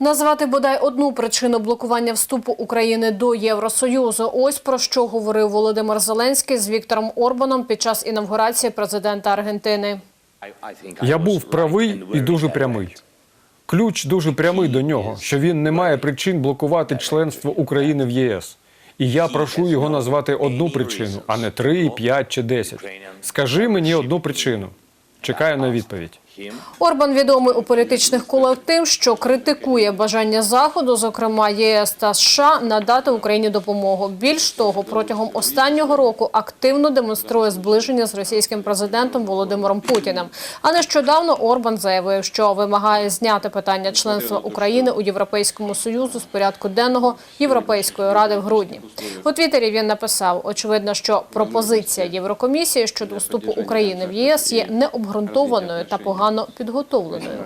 Назвати бодай одну причину блокування вступу України до Євросоюзу. Ось про що говорив Володимир Зеленський з Віктором Орбаном під час інавгурації президента Аргентини. Я був правий і дуже прямий. Ключ дуже прямий до нього, що він не має причин блокувати членство України в ЄС. І я прошу його назвати одну причину, а не три, п'ять чи десять. Скажи мені одну причину. Чекаю на відповідь. Орбан відомий у політичних колах тим, що критикує бажання Заходу, зокрема ЄС та США, надати Україні допомогу. Більш того, протягом останнього року активно демонструє зближення з російським президентом Володимиром Путіним. А нещодавно Орбан заявив, що вимагає зняти питання членства України у Європейському Союзу з порядку денного Європейської ради в грудні. У Твіттері він написав: очевидно, що пропозиція Єврокомісії щодо вступу України в ЄС є необґрунтованою та погано підготовленою.